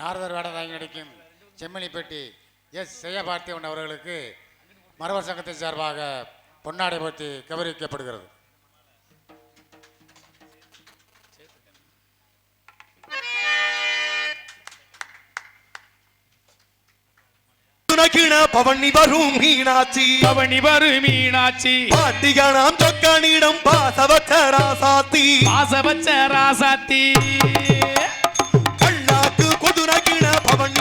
நாரதர் வேடதாங்கி நடிக்கும் செம்மணிப்பட்டி எஸ் செய்யபார்த்திவன் அவர்களுக்கு மரவர் சங்கத்தின் சார்பாக பொன்னாடை போட்டி கௌரவிக்கப்படுகிறது. பவனி வரும் மீனாட்சி. பவனி வரு மீனாட்சி. பாண்டிகனாம் தொக்கனிடம் பாசவச்சராசாத்தி பாசபச்ச ராசாத்தி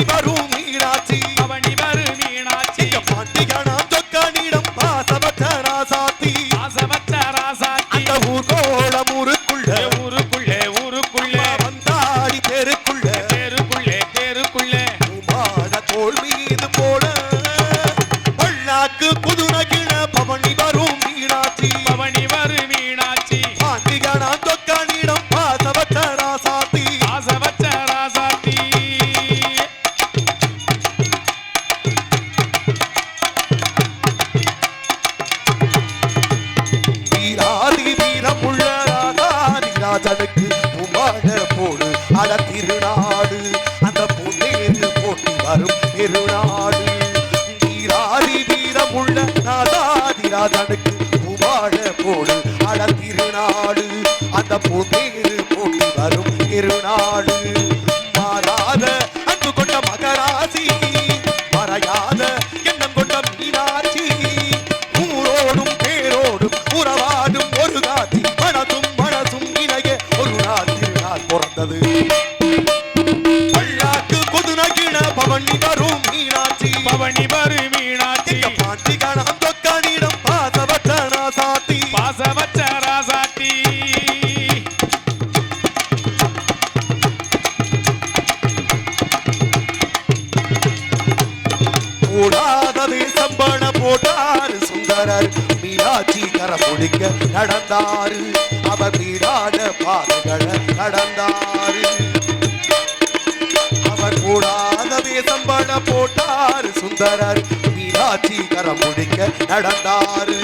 பவனி வரும் மீனாட்சி. பவனி வரு மீனாட்சி பாண்டிகனாம் தொக்கனிடம் பாசவச்சராசாத்தி பாசபச்ச ராசாத்தி. அந்த ஊர்கோளம் ஊருக்குள்ள. ஊருக்குள்ளே ஊருக்குள்ளே. வந்தாடி தெருக்குள்ள. தேருக்குள்ளே தேருக்குள்ளே. உமான தோல் மீனாட்சி கரம் பிடிக்க நடந்தாரு. அவர் வீடான பாதைகளை நடந்தாரு அவர் கூடாதவே சம்பள போட்டார். சுந்தரர் மீனாட்சி கரம் பிடிக்க நடந்தாரு.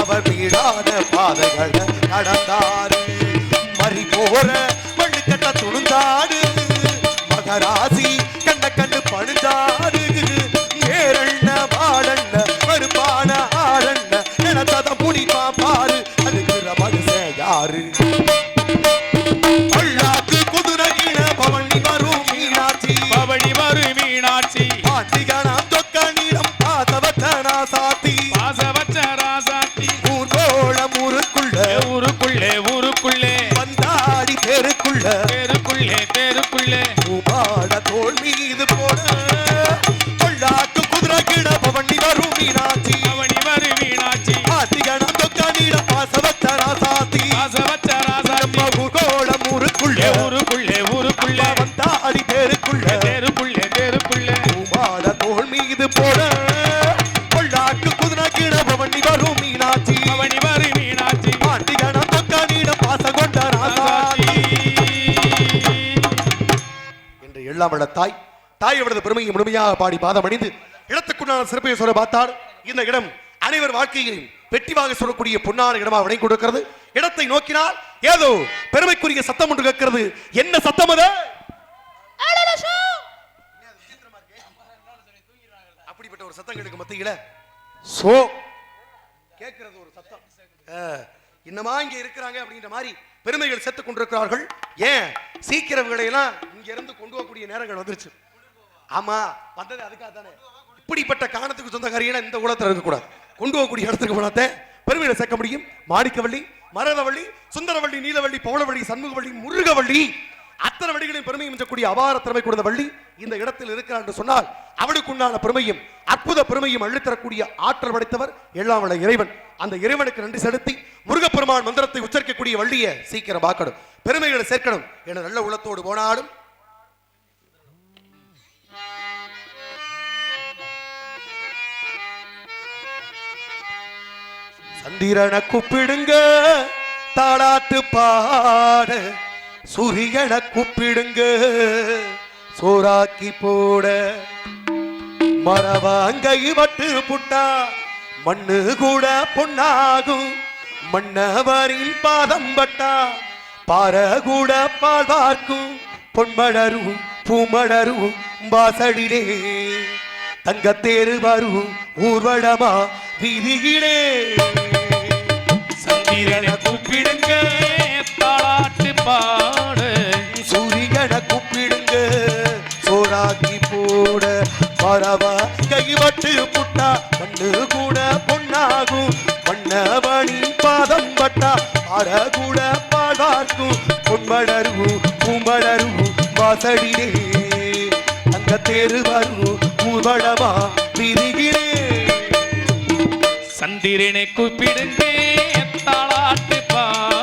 அவர் வீடான பாதைகளை நடந்தாரு மறி போற மண்ணு கட்ட துணிந்தாடு மகராசி கண்ட கண்டு பணிஞ்சாடு பெருமையை முழுமையாக பாடி பாதம் அணிந்து இடத்துக்குண்டான சிறப்பை சொல்ல பார்த்தால் இந்த இடம் அனைவர் வாழ்க்கையிலும் வெற்றிவாக சொல்லக்கூடிய பொன்னான இடமா விடை கொடுக்கிறது. இடத்தை நோக்கினால் ஏதோ பெருமைக்குரிய சத்தம் ஒன்று கேட்கிறது. என்ன சத்தம் அது? அப்படிப்பட்ட ஒரு சத்தங்களுக்கு மத்தியில. சோ! கேட்கிறது ஒரு சத்தம். இன்னமா இங்க இருக்கிறாங்க அப்படின்ற மாதிரி பெருமைகள் செத்து கொண்டிருக்கிறார்கள். ஏன்? சீக்கிரவுகளை எல்லாம் இங்க இருந்து கொண்டு போகக்கூடிய நேரங்கள் வந்துருச்சு. ஆமா வந்தது அதுக்காக தானே இப்படிப்பட்ட காரணத்துக்கு சொந்தக்காரியான இந்த உலகத்தில் இருக்கக்கூடாது. கொண்டு போகக்கூடிய இடத்துக்கு போனாத்தே பெருமையில சேர்க்க முடியும். மாணிக்கவள்ளி மரதவள்ளி சுந்தரவள்ளி நீலவள்ளி பவளவள்ளி சண்முகவள்ளி முருகவள்ளி அத்தனை வழிகளையும் பெருமையும் மிஞ்சக்கூடிய அபார திறமை கொடுத்த வள்ளி இந்த இடத்தில் இருக்கிறார் என்று சொன்னால் அவனுக்குண்டான பெருமையும் அற்புத பெருமையும் அள்ளித்தரக்கூடிய ஆற்றல் படைத்தவர் எல்லாம் வள இறைவன். அந்த இறைவனுக்கு நன்றி செலுத்தி முருகப்பெருமான் மந்திரத்தை உச்சரிக்கக்கூடிய வள்ளியை சீக்கிரம் பார்க்கணும் பெருமைகளை சேர்க்கணும். என நல்ல உள்ளத்தோடு போனாலும் சந்திரனை கூப்பிடுங்க தாளாட்டு பாட. சூரியனை கூப்பிடுங்க சோறாக்கி போட. மரவாங்கை வட்டு புட்டா மண்ணு கூட பொன்னாகும். மன்னவரில் பாதம் பட்டா பார கூட பால் பார்க்கும். பொன்மலரும் பூமலரும் வாசலிலே தங்கத்தேறு வரும் ஊர்வலமா வீதியிலே. சந்திரனை கூப்பிடுங்க தாளாட்டு பாடு. சூரியனை கூப்பிடுங்க சோறாக்கி போட. பரவா கைவட்டு புட்டா கண்ணு கூட பொன்னாகும். வண்ணமணி பாதம் பட்டா அற கூட பாடார்க்கும் பொன்மலரும் பூமலரும் வாசடிலே. தங்க தேரு வரும் ஊர்வலமா விரிகிறே சந்திரனை கூப்பிடுங்க தாளாட்டு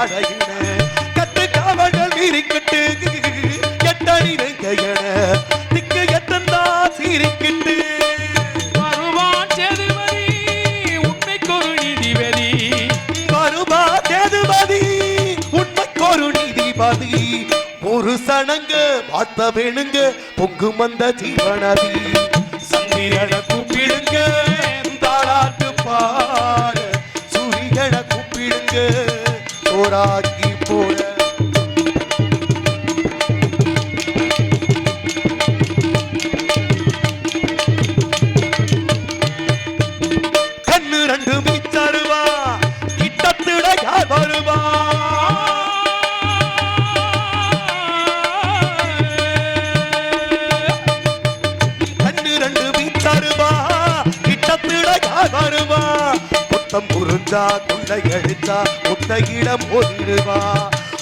அடையின கட்டு காவல்கள் வீரிக்கிட்டு எட்டடி வெங்கையன திக்கு எத்தந்தா சீரிக்கிட்டு வருவான் சேதுபதி உண்மைக்கொரு நீதிபதி. வருமா தேதுபதி உண்மைக்கொரு நீதிபதி. ஒரு சனங்க பார்த்த வேணுங்க பொங்கு மந்த ஜீவனதி. சந்திரனை கூப்பிடுங்க தாளாட்டு சோறாக்கி கொத்தம் புரிஞ்சா கொள்ளை அடிச்சா முட்டையிடம் போயிடுவா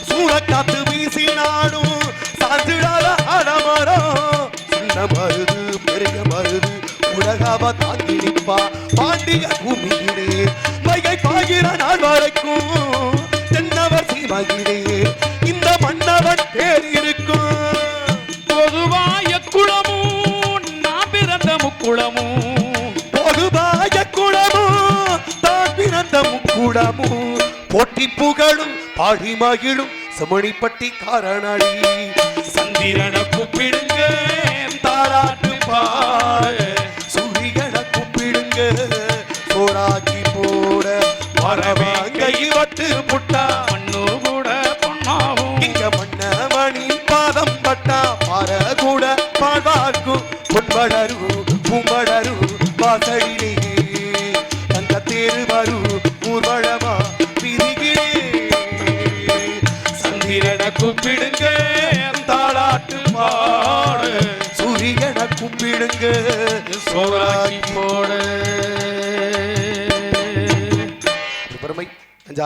சூறக்காத்து வீசினாடும் சாஞ்சிடாத அடமரம் சின்ன மருது பெரிய மருது உலகாவ தாங்கி நிற்பா. பாண்டிய பூமியிலே வைகை பாகிற நாள் வரைக்கும் தென்னவர் சீமையிலே முக்குளமும் போட்டி புகழும் பாடி மகிழும் சுமணிப்பட்டி காரணி சந்திரனை கூப்பிடுங்க தாராட்டு பாட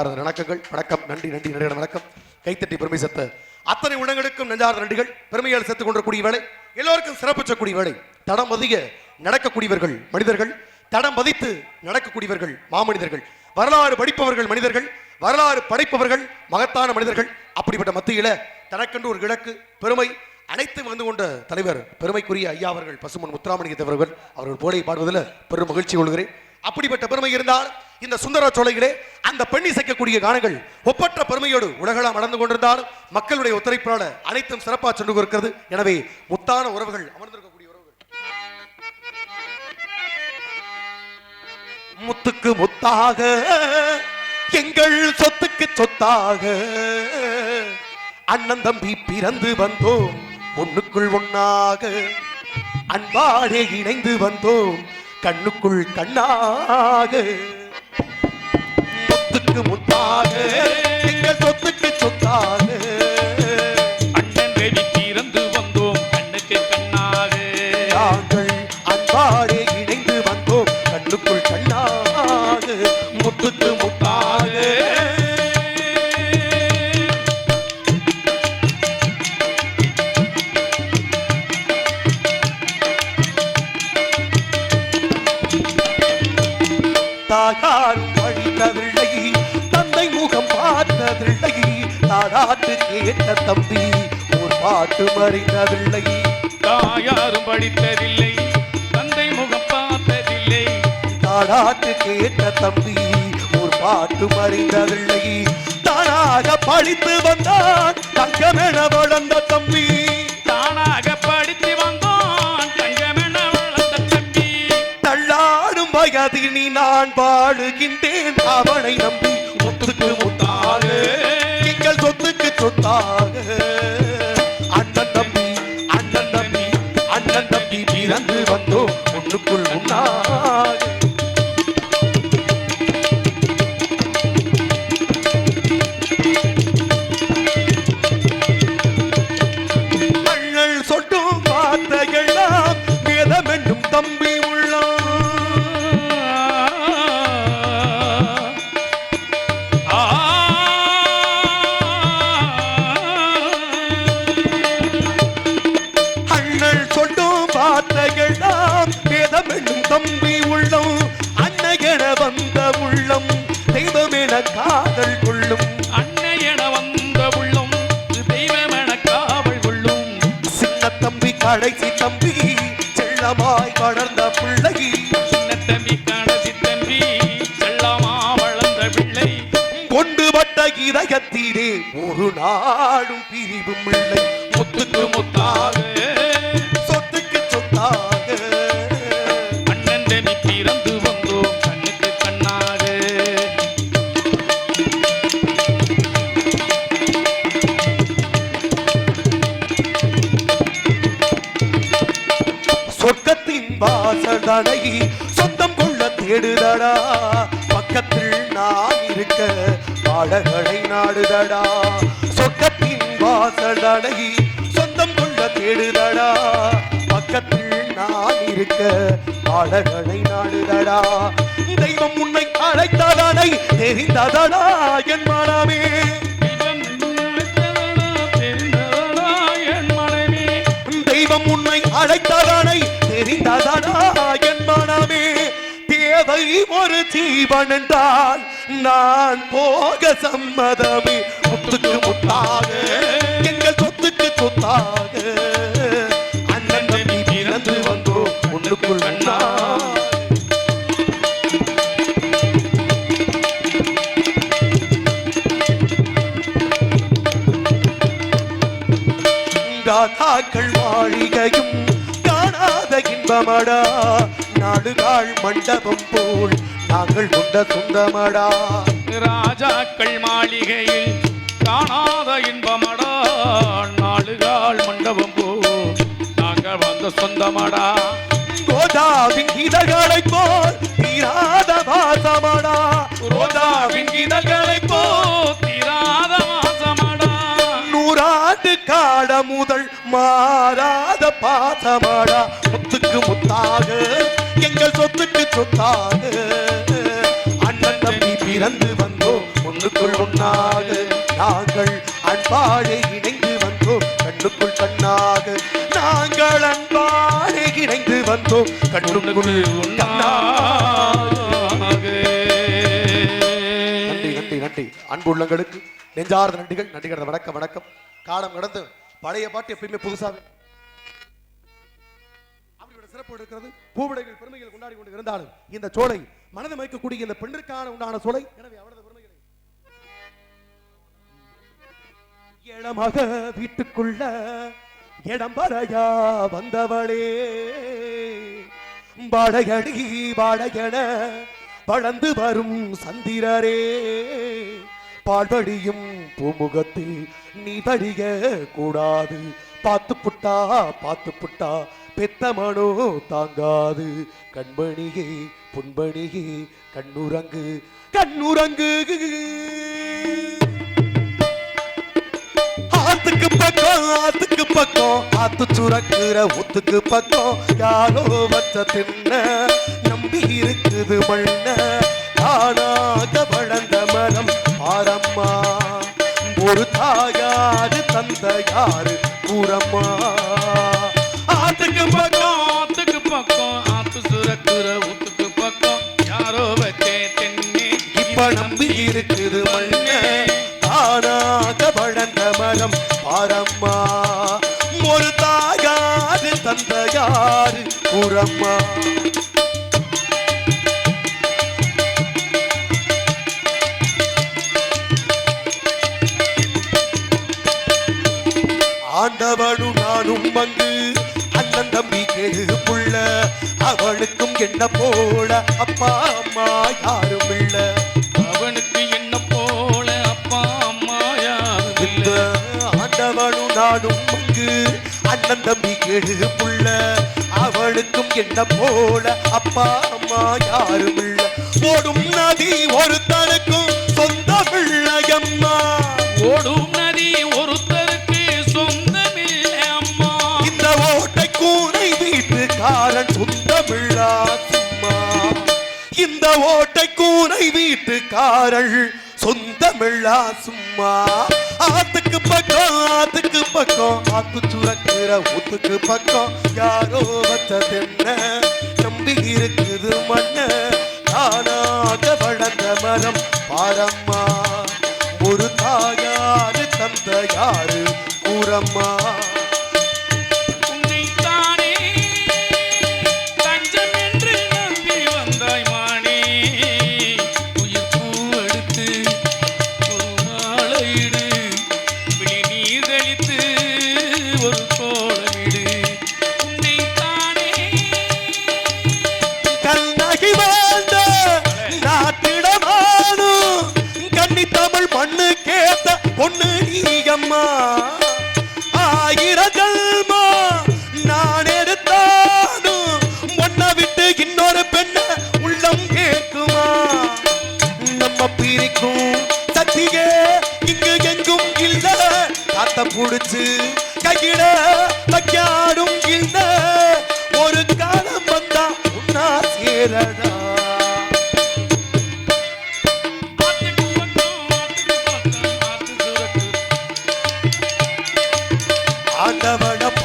நெஞ்சார்ந்த வணக்கங்கள் வணக்கம். நன்றி நன்றி நன்றி வணக்கம். கைத்தட்டி பெருமை செத்த அத்தனை உணங்களுக்கும் நெஞ்சார்ந்த நன்றிகள். பெருமையால் செத்துக் கொண்டக்கூடிய வேலை. எல்லோருக்கும் சிறப்பு சொல்லக்கூடிய வேலை. தடம் பதிக நடக்கக்கூடியவர்கள் மனிதர்கள். தடம் மதித்து நடக்கக்கூடியவர்கள் மாமனிதர்கள். வரலாறு படிப்பவர்கள் மனிதர்கள். வரலாறு படைப்பவர்கள் மகத்தான மனிதர்கள். அப்படிப்பட்ட மத்தியில தனக்கென்று ஒரு இலக்கு பெருமை அனைத்தும் வந்து கொண்ட தலைவர் பெருமைக்குரிய ஐயா அவர்கள் பசுமன் முத்துராமலிங்க தேவர்கள் அவர்கள் போலை பாடுவதில் பெரும் மகிழ்ச்சி கொள்கிறேன். அப்படிப்பட்ட பெருமை இருந்தால் இந்த சுந்தர சோலைகளே அந்த பெண் இசைக்கக்கூடிய கானங்கள் ஒப்பற்ற பெருமையோடு உலகளாம் நடந்து கொண்டிருந்தாலும் மக்களுடைய ஒத்துழைப்பான அனைத்தும் சிறப்பாக சென்று இருக்கிறது எனவே முத்தான உறவுகள் அமர்ந்திருக்கக்கூடிய உறவுகள். முத்துக்கு முத்தாக எங்கள் சொத்துக்கு சொத்தாக. அண்ணன் தம்பி பிறந்து வந்தோம் ஒண்ணுக்குள் ஒன்னாக அன்பாடே இணைந்து வந்தோம் கண்ணுக்குள் கண்ணாக. முத்துக்கு முத்தாக எங்கள் சொத்துக்கு சொத்தாக. அண்ணன் வெளி திறந்து வந்தோம் கண்ணுக்கு கண்ணாக. நாங்கள் அன்பாடு இணைந்து வந்தோம் கண்ணுக்குள் கண்ணாக. முத்துக்கு முத்தாக தாயாரும் அழித்தவில்லை தந்தை முகம் பார்த்ததில்லை. தாடாட்டு கேட்ட தம்பி ஒரு பாட்டு மறிந்ததில்லை. தாயாரும் படித்ததில்லை தந்தை முகம் பார்த்ததில்லை. தாடாட்டு கேட்ட தம்பி ஒரு பாட்டு மறிந்ததில்லை. தானாக படித்து வந்தான் தங்கமென வளர்ந்த தம்பி. தானாக படித்து வந்தான் தங்கமென வளர்ந்த தம்பி. தள்ளாடும் வயதினி நான் வாழுகின்றேன் அவனை நம்பி சொத்துக்கு வாசடனை சொந்தம் கொள்ள தேடுதடா. பக்கத்தில் நான் இருக்க பாடகளை நாடுதடா. சொர்க்கத்தின் வாசடனை சொந்தம் கொள்ள தேடுதடா. பக்கத்தில் நான் இருக்க பாடகளை நாடுதடா. தெய்வம் உன்னை அழைத்ததனை தெரிந்ததடா என் மனமே. தெய்வம் உன்னை அழைத்ததனை தெரிந்ததடா என் மனமே தேவை ஒரு ஜீவன் என்றால் நான் போக சம்மதமே. முத்துக்கு முத்தாக எங்கள் சொத்துக்கு சொத்தாக. அண்ணன் பிறந்து அண்ணா. மாளிகையும் இன்பமடா நாடுகாள் மண்டபம் போல் நாங்கள் கொண்ட சொந்தமடா. ராஜாக்கள் மாளிகையில் காணாத இன்பமடா. நாளுகால் மண்டபம் போ நாங்கள் வந்த சொந்தமடா. கோதாவின் இதழ்களை போல் தீராத வாசமடா ரோஜாவின் இதழ்களை நூறாண்டு முதல் மாறாத பாசமடா முத்துக்கு முத்தாக எங்கள் சொத்துக்கு சொத்தாக. அண்ணன் தம்பி பிறந்து வந்தோம் ஒன்றுக்குள் ஒன்னாக நாங்கள் அன்பாழை இணைந்து வந்தோம் கண்ணுக்குள் கண்ணாக. நாங்கள் அன்பாழை இணைந்து வந்தோம் கண்ணுக்குள் நன்றி நன்றி நன்றி. அன்பு உள்ளங்களுக்கு நெஞ்சார்ந்த நன்றிகள். நன்றிகள் வணக்கம் வணக்கம். காலம் கடந்து. பழைய பாட்டு எப்பயுமே புதுசாவே. அவர்களோட சிறப்பு இருக்கிறது. பூவிடைகள் பெருமைகள் கொண்டாடி கொண்டு இருந்தாலும் இந்த சோலை மனதை மயக்கக்கூடிய இந்த பெண்ணிற்கான உண்டான சோலை எனவே அவரது பெருமைகளை இளமக வீட்டுக்குள்ள இடம் வரையா வந்தவளே. வாடகடி வாடகன வளர்ந்து வரும் சந்திரரே. பால்வடியும் பூமுகத்தில் நீ வடிக கூடாது. பார்த்து புட்டா பார்த்து புட்டா பெத்த மனோ தாங்காது. கண்மணியே புண்பணியே கண்ணுரங்கு கண்ணுரங்கு. ஆத்துக்கு பக்கம் ஆத்துக்கு பக்கம் ஆத்து சுரக்குற ஊத்துக்கு பக்கம். யாரோ வச்ச தின்ன நம்பி இருக்குது மண்ண. தானாக வளர்ந்த மரம் ஆரம்மா. ஒரு தாயாரு தந்த யாரு கூறம்மா ஆத்துக்கு பக்கம் ஆத்துக்கு பக்கம் ஆத்து சுரக்குற ஊத்துக்கு பக்கம். யாரோ வச்சே இருக்குது மண்ண. தானாக வளர்ந்த மரம் பாரம்மா. ஒரு தாயாரு தந்தையாரு கூறம்மா நானும் அங்கு அண்ணன் தம்பி கேடு புள்ள அவனுக்கும் என்ன போல? அப்பா அம்மா யாரும் இல்ல. அவனுக்கு என்ன போல? அப்பா அம்மா யாரும் இல்லை. ஆண்டவனும் நானும் அங்கு அண்ணன் தம்பி கேடு புள்ள அவனுக்கும் என்ன போல? அப்பா அம்மா யாரும் இல்ல. ஓடும் நதி ஒருத்தனுக்கும் சொந்த சொந்தமில்லா சும்மா. இந்த ஓட்டை கூனை வீட்டுக்காரள் சொந்தமில்லா சும்மா. ஆத்துக்கு பக்கம் ஆத்துக்கு பக்கம் ஆத்து சுரக்கிற ஊத்துக்கு பக்கம். யாரோ வச்சது என்ன? நம்பி இருக்குது மண்ண தானாக வளர்ந்த மரம் பாரம்மா. ஒரு தாயாரு தந்தையாரு கூறம்மா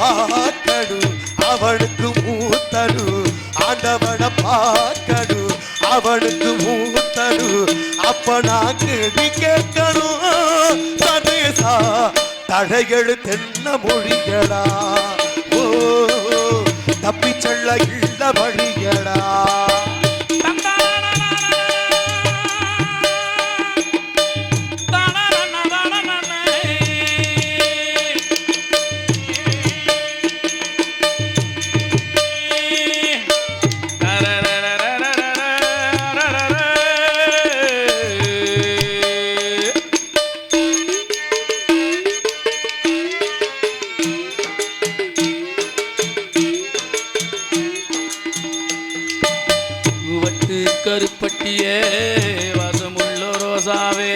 பாக்கடு பார்க்கடு அவனுக்கு மூத்தடு ஆண்டவன பாக்கடு அவனுக்கு மூத்தடு அப்ப நான் கேள்வி கேட்கணும். சதேசா தழைகள் தென்ன மொழிகளா? ஓ தப்பி செல்ல இல்ல வழி வட்டு கருப்பட்டியே வசமுள்ள ரோசாவே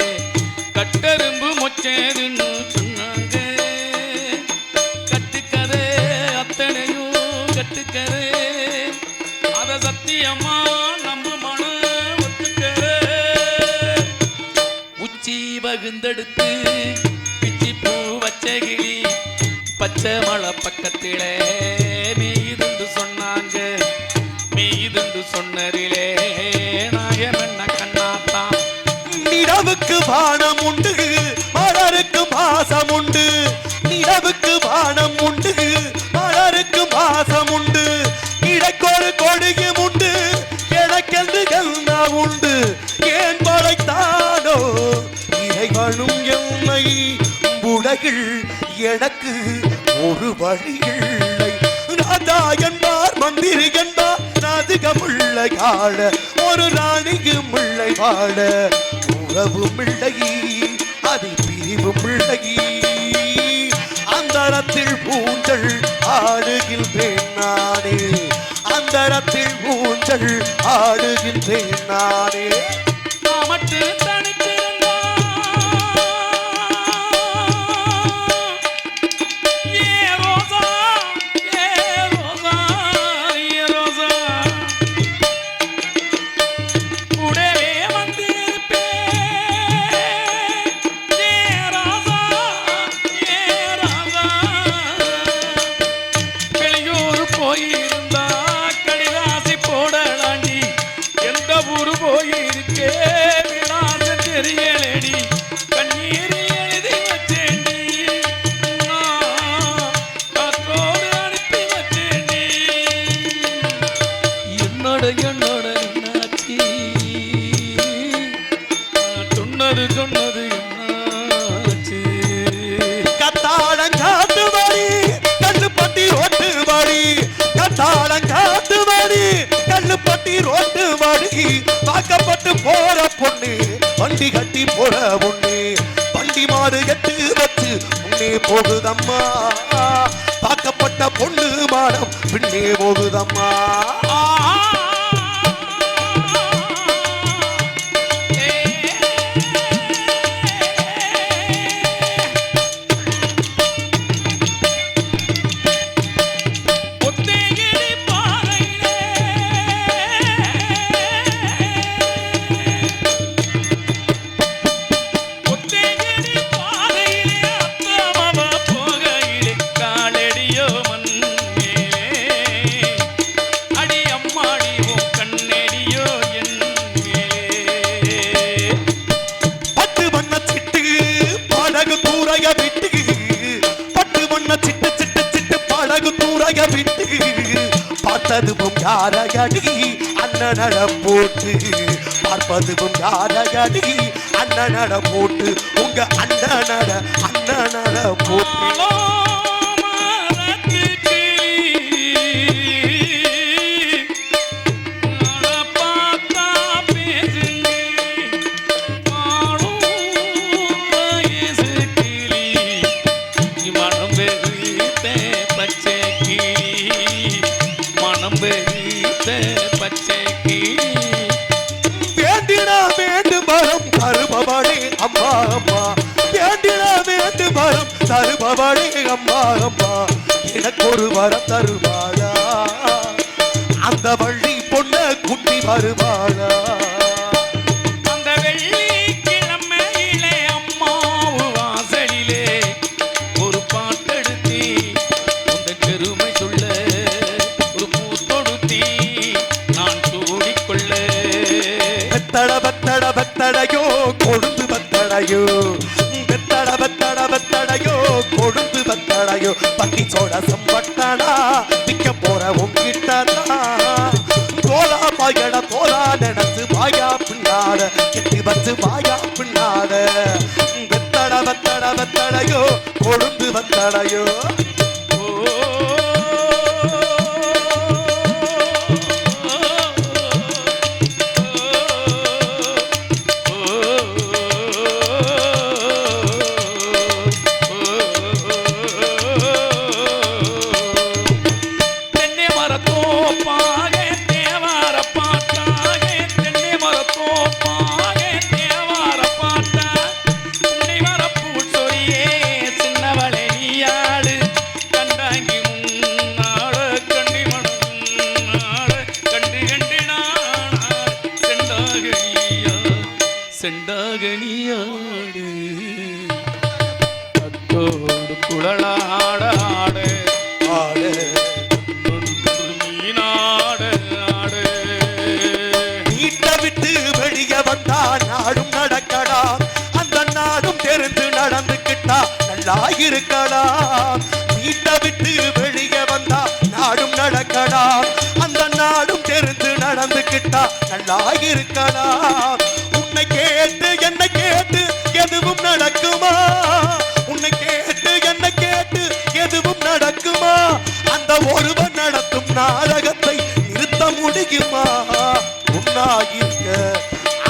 கட்டெரும்பு மொச்சேதுன்னு சொன்னாங்க கட்டுக்கதை அத்தனையும் கட்டுக்கதை அத சத்தியமா நம்ப மனம் ஒத்துக்கதை உச்சி பகுந்தெடுத்து பிச்சி பூ வச்சகிளி பச்சை மலை பக்கத்திலே. வானம் உண்டு மலருக்கு பாசம் உண்டு நிலவுக்கு வானம் உண்டு மலருக்கு பாசம் உண்டு இடைக்கொரு கொடியும் உண்டு எனக்கென்று கந்தா உண்டு. ஏன் படைத்தானோ? இறைவனும் என்னை உலகில் எனக்கு ஒரு வழி இல்லை. ராஜா என்பார் மந்திரி என்பார் ராஜகமுள்ள காழ ஒரு ராணிக்கு முள்ளை வாழ. உறவும் மிள்ளை அது பிரிவும் மிள்ளை அந்தரத்தில் பூஞ்சல் ஆடுகின்றேன் நானே. அந்தரத்தில் பூஞ்சல் ஆடுகின்றேன் நானே. நான் கட்டி கட்டி போற உன்னே பள்ளி மாறு கட்டு வச்சு உன்னே போகுதம்மா. பார்க்கப்பட்ட பொண்ணு மாடம் பின்னே போகுதம்மா. தருபவனே அம்மா அம்மா எனக்கு ஒரு வர தருவாளா? அந்த வள்ளி பொண்ண குட்டி வருவாளா கெட்டி வச்சு வாயா பின்னாத வெத்தட வெத்தட வெத்தடையோ கொழுந்து வெத்தடையோ. இருக்கலாம். வீட்டை விட்டு வெளியே வந்தா நாடும் நடக்கலாம். அந்த நாடும் தெரிந்து நடந்துகிட்டா நல்லா இருக்கலாம் உன்னை கேட்டு என்ன கேட்டு எதுவும் நடக்குமா? உன்னை கேட்டு என்ன கேட்டு எதுவும் நடக்குமா? அந்த ஒருவன் நடத்தும் நாடகத்தை நிறுத்த முடியுமா? உன்னாயிருக்க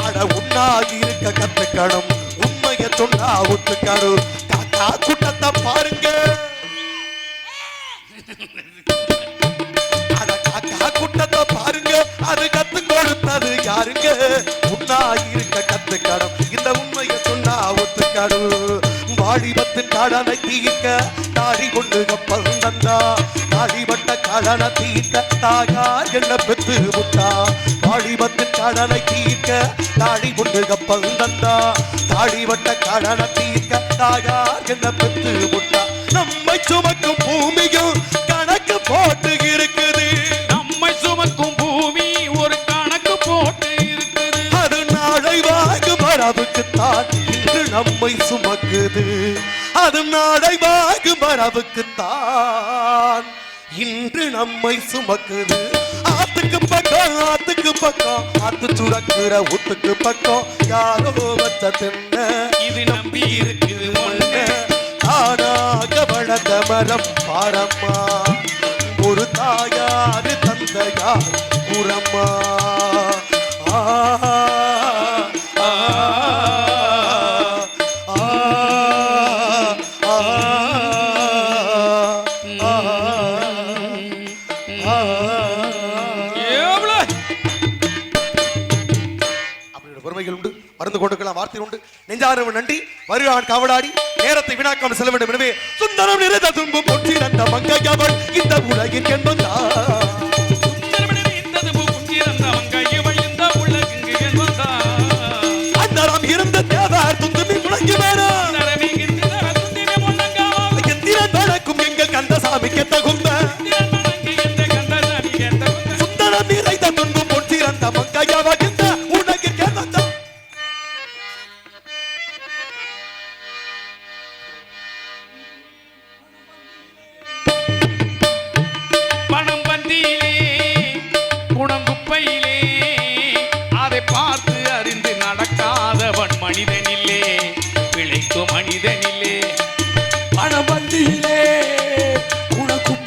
ஆட உன்னாயிருக்க கத்துக்கணும் உண்மையை சொன்னா ஒத்துக்கணும். கடனை தீர்க்க தாடி கொண்டு கப்பல் தந்தா. தாடிபட்ட கடனை தீர்க்க தாயார் என்ன பெத்து விட்டா வாலிபத்தின் கடனை தீர்க்க தாடி கொண்டு கப்பல் தந்தா. தாடிபட்ட கடனை தீர்க்க தாயார் என்ன பெத்து விட்டா நம்மை சுமக்கும் பூமியும் கணக்கு போட்டு இருக்குது. நம்மை சுமக்கும் பூமி ஒரு கணக்கு போட்டு இருக்குது. அது நாளை வாங்கு மரபுக்குத்தான் இன்று நம்மை சுமக்குது. அது நாளை வாங்கு மரபுக்குத்தான். இன்று நம்மை சுமக்குது. ஆத்துக்கு பக்கம் ஆத்துக்கு பக்கம். ஆத்து சுரக்குற ஊத்துக்கு பக்கம். யாரோ வச்ச தின்ன இது நம்பி இருக்குது ஒண்ணு தானாக வளர்ந்த மரம் பாரம்மா. ஒரு தாயாரு தந்தையார் உரம்மா ஆ, உண்டு நன்றி. வருகிறான் காவலாடி. நேரத்தை வீணாக்காமல் செல்ல வேண்டும். எனவே சுந்தரம் நிறைந்த துன்பம் பொற்றிருந்த மங்கையவள் இந்த உலகின் என்பதார்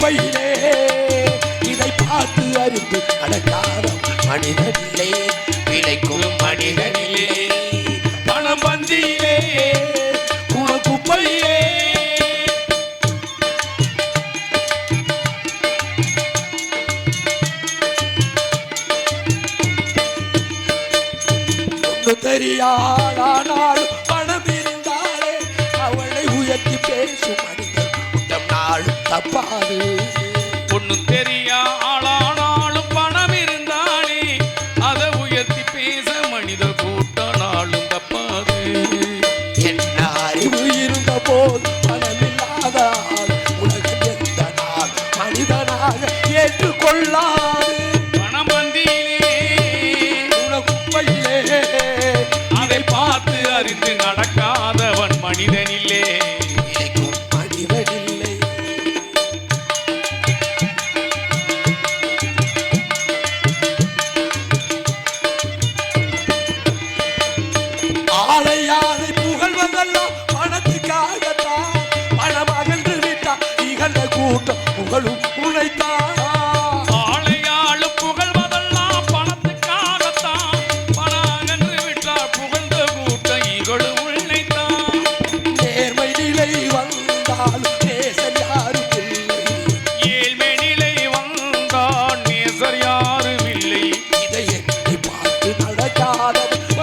குணக்குப்பையிலே இதை பார்த்து அறிந்து நடக்காத மனிதனில்லை பிழைக்கும் மனிதனில்லை பணம் பந்தியிலே குணக்குப்பையிலே தெரியாதானாலும் பணம் இருந்தாலே அவளை உயர்த்தி பேசும் தப்பாது. ஒண்ணும் தெரியா ஆளானாலும் பணம் இருந்தாலே அதை உயர்த்தி பேச மனித கூட்ட நாளும் தப்பாது. என்ன அறிவு இருந்த போது பணமில்லாத உலகம் எந்த நாள்? மனிதனாக ஏற்றுக்கொள்ளாது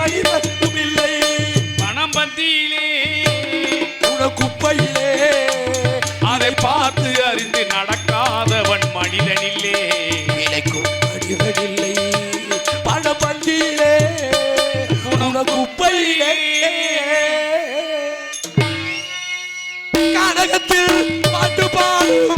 இல்லை பணம் பந்தியிலே குப்பையிலே. அதை பார்த்து அறிந்து நடக்காதவன் மனிதனில்லே. விலைக்கும் மனிதனில்லை பணப்பந்தியிலே குப்பையிலே. கனகத்தில் பாட்டு பாடும்